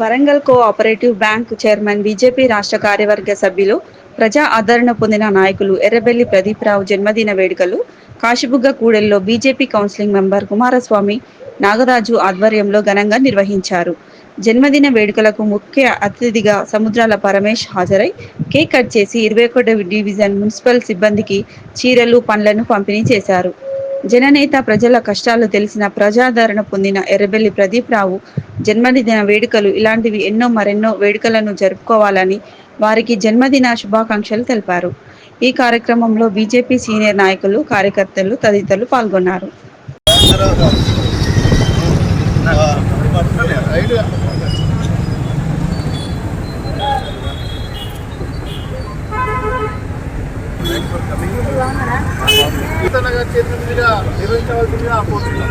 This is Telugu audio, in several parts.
Warangal cooperative bank chairman BJP రాష్ట్ర కార్యవర్గ సభ్యులు ప్రజా ఆదరణ పొందిన నాయకులు ఎర్రబెల్లి ప్రదీప్రావు జన్మదిన వేడుకలు Kashibugga కూడెల్లో BJP counselling member Kumaraswamy Nagaraju ఆధ్వర్యంలో ఘనంగా నిర్వహించారు. జన్మదిన వేడుకలకు ముఖ్య అతిథిగా సముద్రాల పరమేష్ హాజరై కేక్ కట్ చేసి ఇరవై ఒకటవ డివిజన్ మున్సిపల్ సిబ్బందికి చీరలు పండ్లను పంపిణీ చేశారు. జననేత ప్రజల కష్టాలు తెలిసిన ప్రజాదరణ పొందిన ఎర్రబెల్లి ప్రదీప్ రావు జన్మదిన వేడుకలు ఇలాంటివి ఎన్నో మరెన్నో వేడుకలను జరుపుకోవాలని వారికి జన్మదిన శుభాకాంక్షలు తెలిపారు. ఈ కార్యక్రమంలో బీజేపీ సీనియర్ నాయకులు కార్యకర్తలు తదితరులు పాల్గొన్నారు. నిర్వహించవలసిందిగా కోరుతున్నాం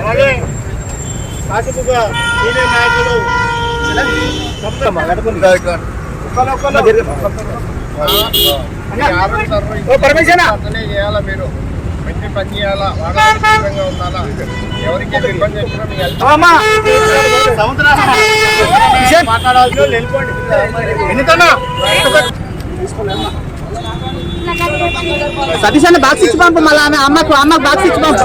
అలాగే కాకపోతే సీనియర్ నాయకులు అతనే చేయాలా మీరు మంచి పని చేయాలా వాడగా ఉండాలా ఎవరికి ఇబ్బంది వచ్చినా మీ help మాట్లాడాల్సి వెళ్ళిపోండి ఎందుకన్నా సతీష్ అన్న బాక్స్ ఇచ్చి పంపు మళ్ళీ ఆమె అమ్మకు అమ్మకు బాక్స్ ఇచ్చి పంపు.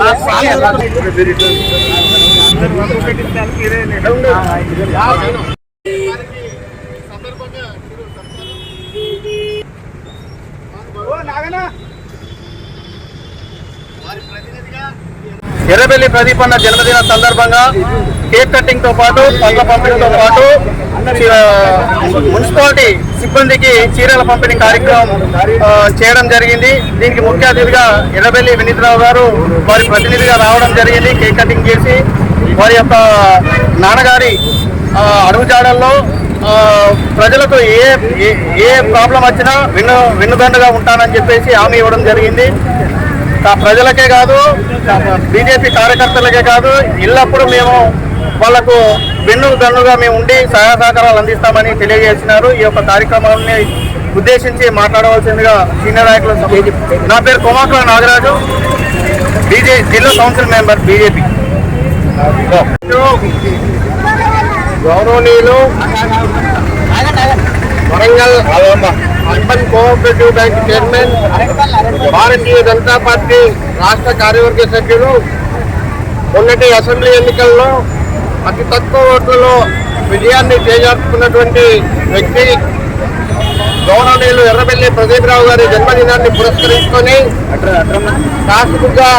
ఎర్రబెల్లి ప్రదీపన్న జన్మదిన సందర్భంగా కేక్ కటింగ్తో పాటు పండ్ల పంపిణీతో పాటు మున్సిపాలిటీ సిబ్బందికి చీరల పంపిణీ కార్యక్రమం చేయడం జరిగింది. దీనికి ముఖ్య అతిథిగా ఎర్రబెల్లి వినీతరావు గారు వారి ప్రతినిధిగా రావడం జరిగింది కేక్ కటింగ్ చేసి. వారి యొక్క నాన్నగారి అడుగుజాడల్లో ప్రజలకు ఏ ఏ- ప్రాబ్లం వచ్చినా విన్ను విన్నుదండగా ఉంటానని చెప్పేసి హామీ ఇవ్వడం జరిగింది. ప్రజలకే కాదు బీజేపీ కార్యకర్తలకే కాదు ఎల్లప్పుడూ మేము వాళ్ళకు వెన్ను దన్నుగా మేము ఉండి సహాయ సహకారాలు అందిస్తామని తెలియజేసినారు. ఈ యొక్క కార్యక్రమాన్ని ఉద్దేశించి మాట్లాడవలసిందిగా సీనియర్ నాయకులు నా పేరు కోమాకుల నాగరాజు బీజే జిల్లా కౌన్సిల్ మెంబర్ బీజేపీ. గౌరవనీయులు Warangal urban cooperative bank chairman Bharatiya Janata party రాష్ట్ర కార్యవర్గ సభ్యులు. మొన్నటి అసెంబ్లీ ఎన్నికల్లో అతి తక్కువ ఓట్లలో విజయాన్ని చేజార్చుకున్నటువంటి వ్యక్తి గౌరవనీయులు ఎర్రబెల్లి ప్రదీప్ రావు గారి జన్మదినాన్ని పురస్కరించుకొని కాసుగా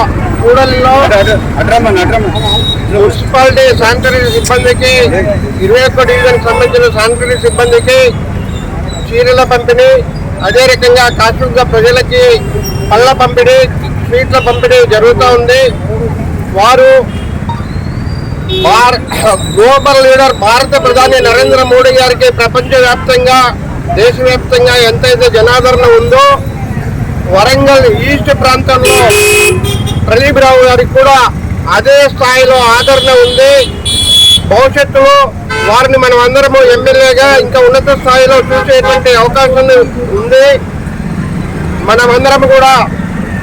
కూడలిలో మున్సిపాలిటీ శానిటరీ సిబ్బందికి ఇరవై ఒక్క డివిజన్ సంబంధించిన శానిటరీ సిబ్బందికి చీరల పంపిణీ అదే రకంగా కాసుగా ప్రజలకి పళ్ళ పంపిణీ స్వీట్ల పంపిణీ జరుగుతూ ఉంది. వారు గ్లోబల్ లీడర్ భారత ప్రధాని నరేంద్ర మోడీ గారికి ప్రపంచవ్యాప్తంగా దేశవ్యాప్తంగా ఎంతైతే జనాదరణ ఉందో వరంగల్ ఈస్ట్ ప్రాంతంలో ప్రదీప్ రావు గారికి కూడా అదే స్థాయిలో ఆదరణ ఉంది. భవిష్యత్తులో వారిని మనం అందరము ఎమ్మెల్యేగా ఇంకా ఉన్నత స్థాయిలో చూసేటువంటి అవకాశం ఉంది. మనమందరం కూడా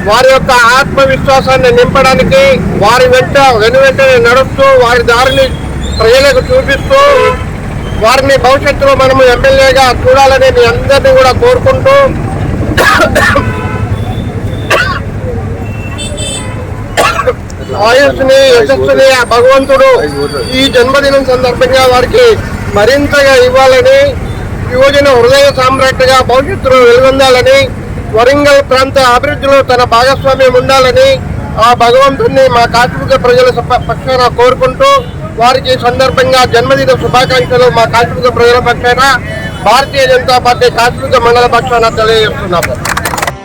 వారి యొక్క ఆత్మవిశ్వాసాన్ని నింపడానికి వారి వెంట వెను వెంటనే నడుస్తూ వారి దారిని ప్రజలకు చూపిస్తూ వారిని భవిష్యత్తులో మనము ఎమ్మెల్యేగా చూడాలని మీ అందరినీ కూడా కోరుకుంటూ ఆయుష్ని యశస్సుని ఆ భగవంతుడు ఈ జన్మదినం సందర్భంగా వారికి మరింతగా ఇవ్వాలని యువజన హృదయ సామ్రాట్గా భవిష్యత్తులో వెలుగొందాలని వరంగల్ ప్రాంత అభివృద్ధిలో తన భాగస్వామ్యం ఉండాలని ఆ భగవంతుడిని మా కాశ్మీర ప్రజల పక్షాన కోరుకుంటూ వారికి సందర్భంగా జన్మదిన శుభాకాంక్షలు మా కాశ్మీర ప్రజల పక్షాన భారతీయ జనతా పార్టీ కాశ్మీర మండల పక్షాన తెలియజేస్తున్నాము.